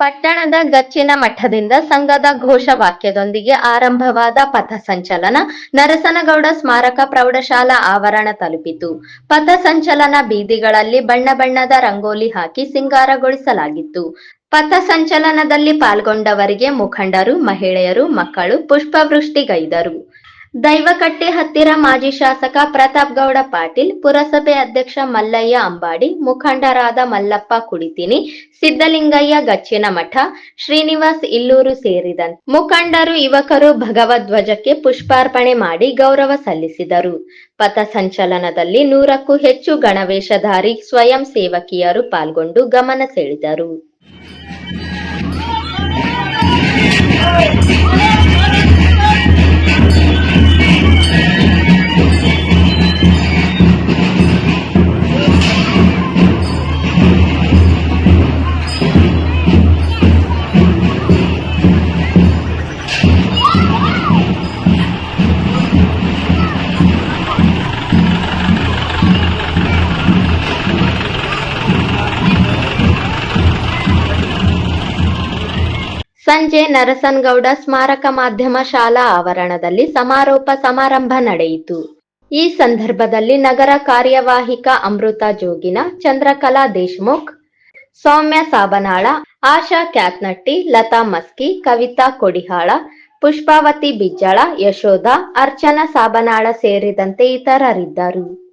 ಪಟ್ಟಣದ ಗಚ್ಚಿನ ಮಠದಿಂದ ಸಂಘದ ಘೋಷವಾಕ್ಯದೊಂದಿಗೆ ಆರಂಭವಾದ ಪಥ ಸಂಚಲನ ನರಸನಗೌಡ ಸ್ಮಾರಕ ಪ್ರೌಢಶಾಲಾ ಆವರಣ ತಲುಪಿತು. ಪಥ ಸಂಚಲನ ಬೀದಿಗಳಲ್ಲಿ ಬಣ್ಣ ಬಣ್ಣದ ರಂಗೋಲಿ ಹಾಕಿ ಸಿಂಗಾರಗೊಳಿಸಲಾಗಿತ್ತು. ಪಥಸಂಚಲನದಲ್ಲಿ ಪಾಲ್ಗೊಂಡವರಿಗೆ ಮುಖಂಡರು, ಮಹಿಳೆಯರು, ಮಕ್ಕಳು, ಪುಷ್ಪವೃಷ್ಟಿಗೈದರು. ದೈವಕಟ್ಟೆ ಹತ್ತಿರ ಮಾಜಿ ಶಾಸಕ ಪ್ರತಾಪ್ ಗೌಡ ಪಾಟೀಲ್, ಪುರಸಭೆ ಅಧ್ಯಕ್ಷ ಮಲ್ಲಯ್ಯ ಅಂಬಾಡಿ, ಮುಖಂಡರಾದ ಮಲ್ಲಪ್ಪ ಕುಡಿತಿನಿ ಸಿದ್ದಲಿಂಗಯ್ಯ ಗಚ್ಚಿನಮಠ, ಶ್ರೀನಿವಾಸ್ ಇಲ್ಲೂರು ಸೇರಿದಂತೆ ಮುಖಂಡರು, ಯುವಕರು ಭಗವಧ್ವಜಕ್ಕೆ ಪುಷ್ಪಾರ್ಪಣೆ ಮಾಡಿ ಗೌರವ ಸಲ್ಲಿಸಿದರು. ಪಥಸಂಚಲನದಲ್ಲಿ ನೂರಕ್ಕೂ ಹೆಚ್ಚು ಗಣವೇಶಧಾರಿ ಸ್ವಯಂ ಸೇವಕಿಯರು ಪಾಲ್ಗೊಂಡು ಗಮನ ಸೆಳೆದರು. ಸಂಜೆ ನರಸನ್ಗೌಡ ಸ್ಮಾರಕ ಮಾಧ್ಯಮ ಶಾಲಾ ಆವರಣದಲ್ಲಿ ಸಮಾರೋಪ ಸಮಾರಂಭ ನಡೆಯಿತು. ಈ ಸಂದರ್ಭದಲ್ಲಿ ನಗರ ಕಾರ್ಯವಾಹಿಕ ಅಮೃತ ಜೋಗಿನ, ಚಂದ್ರಕಲಾ ದೇಶಮುಖ್, ಸೌಮ್ಯ ಸಾಬನಾಳ, ಆಶಾ ಕ್ಯಾತ್ನಟ್ಟಿ, ಲತಾ ಮಸ್ಕಿ, ಕವಿತಾ ಕೊಡಿಹಾಳ, ಪುಷ್ಪಾವತಿ ಬಿಜ್ಜಳ, ಯಶೋಧ, ಅರ್ಚನಾ ಸಾಬನಾಳ ಸೇರಿದಂತೆ ಇತರರಿದ್ದರು.